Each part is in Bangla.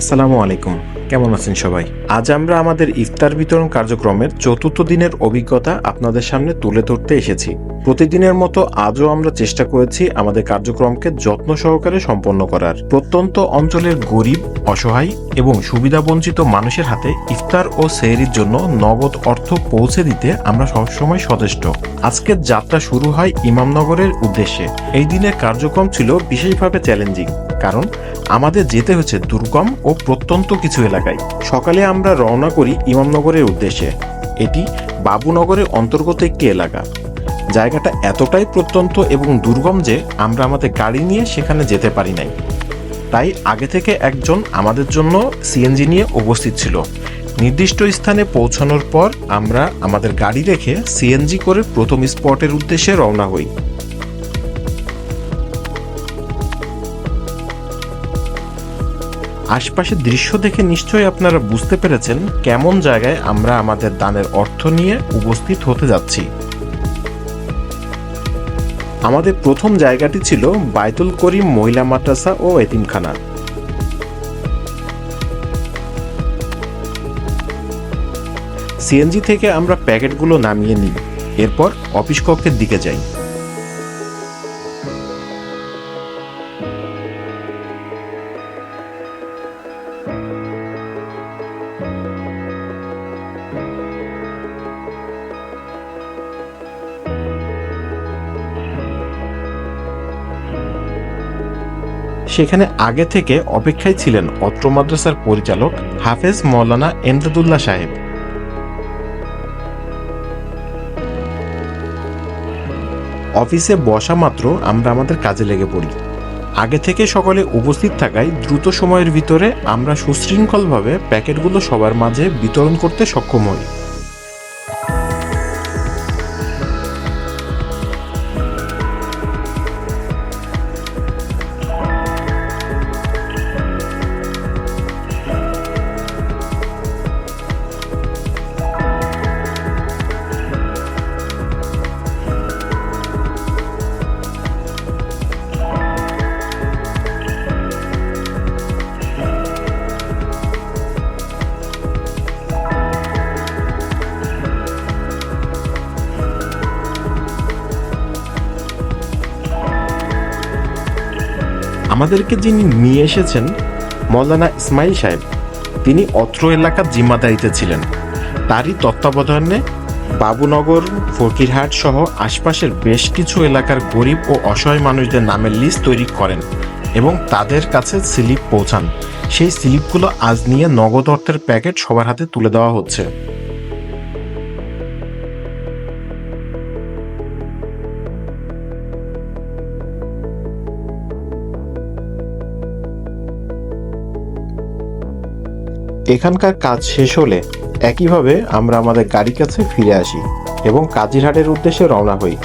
আসসালামু আলাইকুম। কেমন আছেন সবাই? আজ আমরা আমাদের ইফতার বিতরণ কার্যক্রমের চতুর্থ দিনের অভিজ্ঞতা আপনাদের সামনে তুলে ধরতে এসেছি। প্রতিদিনের মতো আজও আমরা চেষ্টা করেছি আমাদের কার্যক্রমকে যত্ন সহকারে সম্পন্ন করার। প্রত্যন্ত অঞ্চলের গরিব, অসহায় এবং সুবিধাবঞ্চিত মানুষের হাতে ইফতার ও সেহরির জন্য নগদ অর্থ পৌঁছে দিতে আমরা সবসময় সচেষ্ট। আজকের যাত্রা শুরু হয় ইমামনগরের উদ্দেশ্যে। এই দিনের কার্যক্রম ছিল বিশেষভাবে চ্যালেঞ্জিং কারণ আমাদের যেতে হচ্ছে দুর্গম ও প্রত্যন্ত কিছু এলাকায়। সকালে আমরা রওনা করি ইমামনগরের উদ্দেশ্যে। এটি বাবুনগরের অন্তর্গত একটি এলাকা। জায়গাটা এতটাই প্রত্যন্ত এবং দুর্গম যে আমরা আমাদের গাড়ি নিয়ে সেখানে যেতে পারি নাই। তাই আগে থেকে একজন আমাদের জন্য সিএনজি নিয়ে উপস্থিত ছিল। নির্দিষ্ট স্থানে পৌঁছানোর পর আমরা আমাদের গাড়ি রেখে সিএনজি করে প্রথম স্পটের উদ্দেশ্যে রওনা হই। আশপাশের দৃশ্য দেখে নিশ্চয়ই আপনারা বুঝতে পেরেছেন কেমন জায়গায় আমরা আমাদের দানের অর্থ নিয়ে উপস্থিত হতে যাচ্ছি। আমাদের প্রথম জায়গাটি ছিল বাইতুল করিম মহিলা মাদ্রাসা ও এতিমখানা। সিএনজি থেকে আমরা প্যাকেটগুলো নামিয়ে নিই, এরপর অফিস কক্ষের দিকে যাই। সেখানে আগে থেকে অপেক্ষায় ছিলেন অত্র মাদ্রাসার পরিচালক হাফেজ মৌলানা এমদাদুল্লাহ সাহেব। অফিসে বসা মাত্র আমরা আমাদের কাজে লেগে পড়ি। আগে থেকে সকলে উপস্থিত থাকায় দ্রুত সময়ের ভিতরে আমরা সুশৃঙ্খলভাবে প্যাকেটগুলো সবার মাঝে বিতরণ করতে সক্ষম হই। আমাদেরকে যিনি নিয়ে এসেছেন, মৌলানা ইসমাইল সাহেব, তিনি অত্র এলাকার জিম্মাদারিতে ছিলেন। তারই তত্ত্বাবধানে বাবুনগর, ফকিরহাট সহ আশপাশের বেশ কিছু এলাকার গরিব ও অসহায় মানুষদের নামের লিস্ট তৈরি করেন এবং তাদের কাছে স্লিপ পৌঁছান। সেই স্লিপগুলো আজ নিয়ে নগদ অর্থের প্যাকেট সবার হাতে তুলে দেওয়া হচ্ছে। এখানকার কাজ শেষ হলে একইভাবে আমরা আমাদের গাড়ির কাছে ফিরে আসি এবং কাজিরহাটের উদ্দেশ্যে রওনা হই।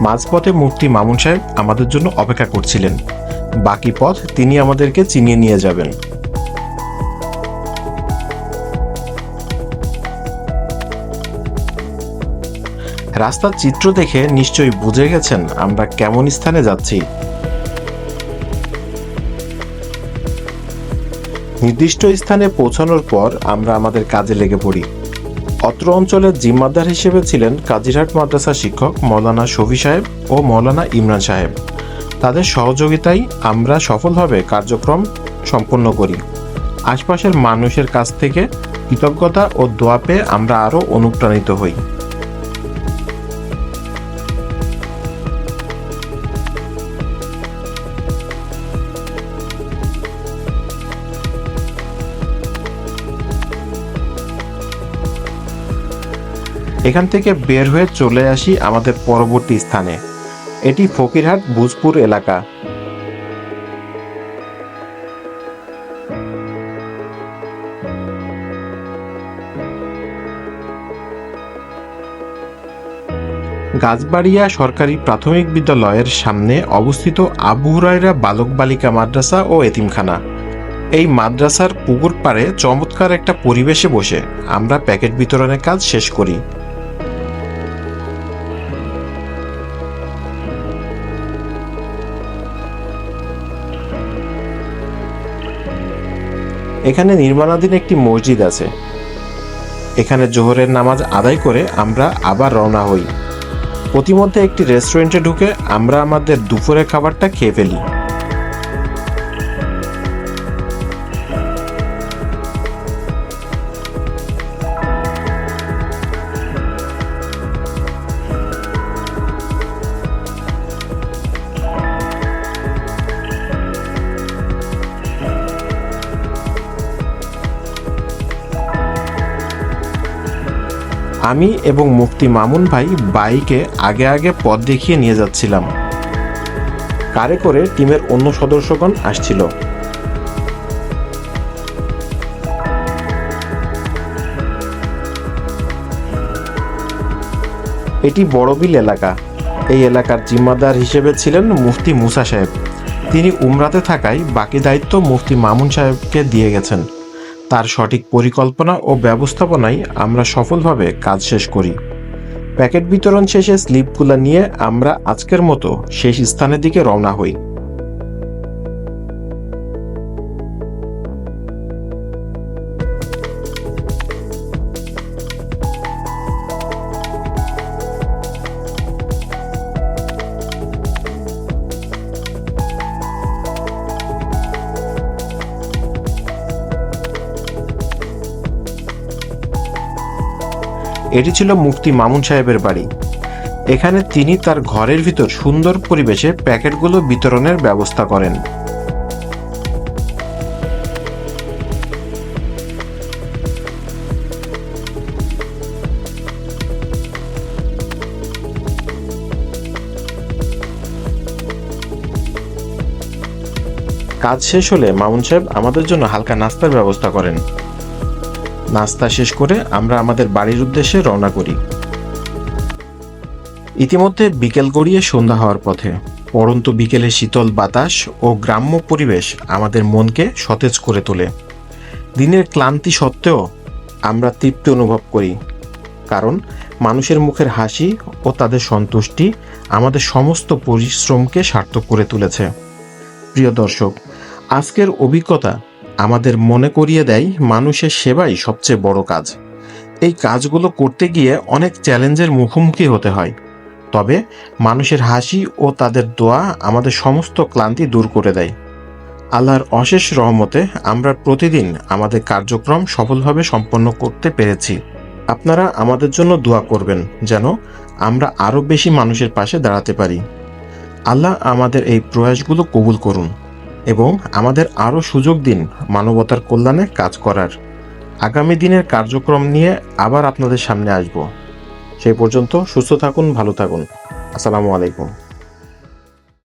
মাঝপথে মূর্তি মামুন সাহেব আমাদের জন্য অপেক্ষা করছিলেন। বাকি পথ তিনি আমাদেরকে চিনিয়ে নিয়ে যাবেন। রাস্তার চিত্র দেখে নিশ্চয়ই বুঝে গেছেন আমরা কেমন স্থানে যাচ্ছি। নির্দিষ্ট স্থানে পৌঁছানোর পর আমরা আমাদের কাজে লেগে পড়ি। অত্র অঞ্চলের জিম্মাদার হিসেবে ছিলেন কাজিরহাট মাদ্রাসা শিক্ষক মৌলানা শফি সাহেব ও মৌলানা ইমরান সাহেব। তাদের সহযোগিতায় আমরা সফলভাবে কার্যক্রম সম্পন্ন করি। আশপাশের মানুষের কাছ থেকে কৃতজ্ঞতা ও দোয়া পেয়ে আমরা আরও অনুপ্রাণিত হই। এখান থেকে বের হয়ে চলে আসি আমাদের পরবর্তী স্থানে। এটি ফকিরহাট, ভুজপুর এলাকা। গাছবাড়িয়া সরকারি প্রাথমিক বিদ্যালয়ের সামনে অবস্থিত আবু হুরায়রা বালক বালিকা মাদ্রাসা ও এতিমখানা। এই মাদ্রাসার পুকুর পাড়ে চমৎকার একটা পরিবেশে বসে। আমরা প্যাকেট বিতরণের কাজ শেষ করি। এখানে নির্মাণাধীন একটি মসজিদ আছে। এখানে জোহরের নামাজ আদায় করে আমরা আবার রওনা হই। প্রতিমধ্যে একটি রেস্টুরেন্টে ঢুকে আমরা আমাদের দুপুরের খাবারটা খেয়ে ফেলি। আমি এবং মুফতি মামুন ভাই বাইকে আগে আগে পথ দেখিয়ে নিয়ে যাচ্ছিলাম। কারে করে টিমের অন্য সদস্যগণ আসছিল। এটি বড়বিল এলাকা। এই এলাকার জিম্মাদার হিসেবে ছিলেন মুফতি মুসা সাহেব। তিনি উমরাতে থাকায় বাকি দায়িত্ব মুফতি মামুন সাহেবকে দিয়ে গেছেন। তার সঠিক পরিকল্পনা ও ব্যবস্থাপনায় আমরা সফলভাবে কাজ শেষ করি। প্যাকেট বিতরণ শেষে স্লিপগুলো নিয়ে আমরা আজকের মতো শেষ স্থানের দিকে রওনা হই। এটি ছিল মুফতি মামুন সাহেবের বাড়ি। এখানে তিনি তার ঘরের ভিতর সুন্দর পরিবেশে প্যাকেটগুলো বিতরণের ব্যবস্থা করেন। কাজ শেষ হলে মামুন সাহেব আমাদের জন্য হালকা নাস্তার ব্যবস্থা করেন। নাস্তা শেষ করে আমরা আমাদের বাড়ির উদ্দেশ্যে রওনা করি। ইতিমধ্যে বিকেল গড়িয়ে সন্ধ্যা হওয়ার পথে, পরন্তু বিকেলে শীতল বাতাস ও গ্রাম্য পরিবেশ আমাদের মনকে সতেজ করে তোলে। দিনের ক্লান্তি সত্ত্বেও আমরা তৃপ্তি অনুভব করি, কারণ মানুষের মুখের হাসি ও তাদের সন্তুষ্টি আমাদের সমস্ত পরিশ্রমকে সার্থক করে তুলেছে। প্রিয় দর্শক, আজকের অভিজ্ঞতা আমাদের মনে করিয়ে দেয় মানুষের সেবাই সবচেয়ে বড় কাজ। এই কাজগুলো করতে গিয়ে অনেক চ্যালেঞ্জের মুখোমুখি হতে হয়। তবে মানুষের হাসি ও তাদের দোয়া আমাদের সমস্ত ক্লান্তি দূর করে দেয়। আল্লাহর অশেষ রহমতে আমরা প্রতিদিন আমাদের কার্যক্রম সফলভাবে সম্পন্ন করতে পেরেছি। আপনারা আমাদের জন্য দোয়া করবেন যেন আমরা আরও বেশি মানুষের পাশে দাঁড়াতে পারি। আল্লাহ আমাদের এই প্রয়াসগুলো কবুল করুন। এবং আমাদের আরও সুযোগ দিন মানবতার কল্যাণে কাজ করার। আগামী দিনের কার্যক্রম নিয়ে আবার আপনাদের সামনে আসব। সেই পর্যন্ত সুস্থ থাকুন, ভালো থাকুন। আসসালামু আলাইকুম।